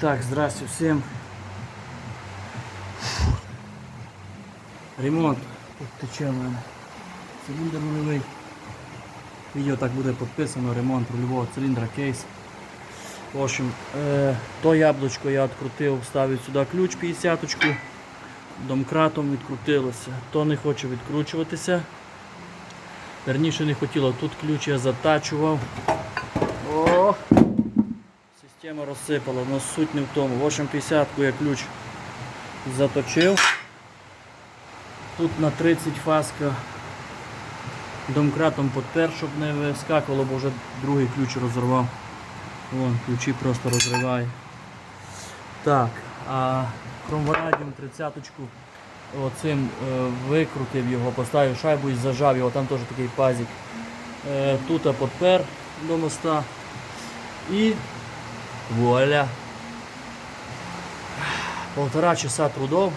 Так, здрасте всім. Ремонт. Тече в мене. Циліндр рульовий. Відео так буде підписано, ремонт рульового циліндра кейс. В общем, е, то яблучко я відкрутив, вставив сюди ключ 50-ку. Домкратом відкрутилося. То не хоче відкручуватися. Верніше не хотіло. Тут ключ я затачував. О! Система розсипала, але суть не в тому. В общем, 50-ку я ключ заточив. Тут на 30 фаска домкратом підпер, щоб не вискакувало, бо вже другий ключ розірвав. Вон, ключі просто розриває. Так, а хромварадіум 30-ку оцим е, викрутив його, поставив шайбу і зажав його, там теж такий пазик. Е, тут підпер до моста. І вуаля. Полтора часа трудов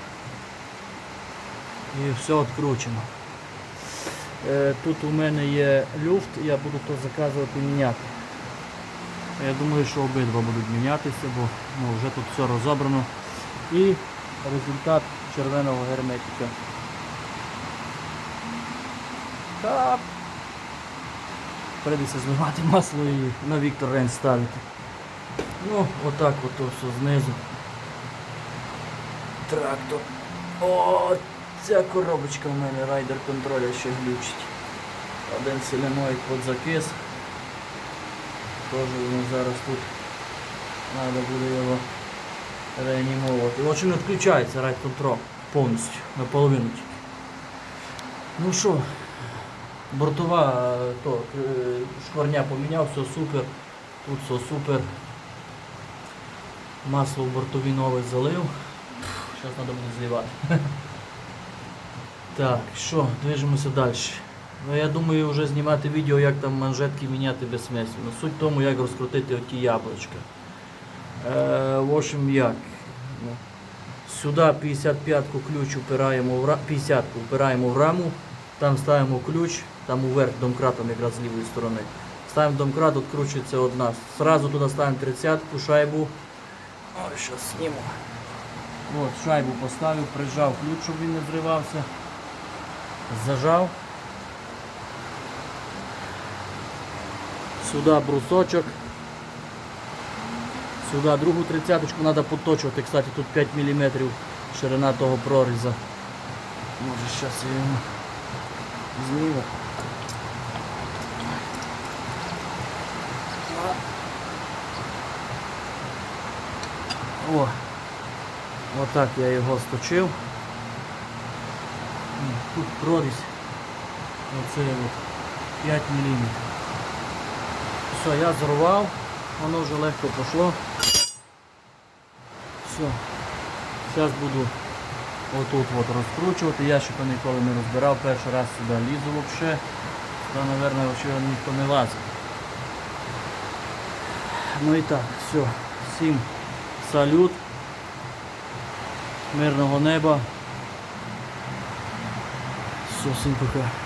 і все відкручено. Е, Тут у мене є люфт, я буду то заказувати міняти. Я думаю, що обидва будуть мінятися, бо ну, вже тут все розібрано. І результат червоного герметика. Так. Прийдеться зливати масло і на Віктор Рен ставити. Ну, отак от все знизу. Трактор. О, ця коробочка в мене райдер контроля ще глючить. Один селяноїд закис. Теж воно зараз тут треба буде його реанімовувати. В не відключається райд контроль повністю, наполовину тільки. Ну що, бортова е, то, е, шкварня поміняв, все супер. Тут все супер. Масло в бортові нове залив. Зараз треба буде зливати. Так, що, движемося далі. Ну, я думаю вже знімати відео, як там манжетки міняти безсмисленно. Суть в тому, як розкрутити оті яблучка. Е, в общем, як? Ну, Сюди 55-ку ключ упираємо в 50-ку впираємо в раму, там ставимо ключ, там уверх домкратом якраз з лівої сторони. Ставимо домкрат, відкручується одна. Сразу туди ставимо 30-ку, шайбу. Ой, що зніму. От, шайбу поставив, прижав ключ, щоб він не зривався. Зажав. Сюди брусочок. Сюди другу тридцяточку треба підточувати. Кстати, тут 5 мм ширина того проріза. Може зараз я його зніму. О, отак я його сточив. Тут прорізь. Оце от 5 мм. Все, я зрував, воно вже легко пішло. Все. Зараз буду отут от розкручувати. Я ще ніколи не розбирав, перший раз сюди лізу взагалі. Сюди, мабуть, взагалі ніхто не лазить. Ну і так, все. Всім салют. Мирного неба. Всім пока.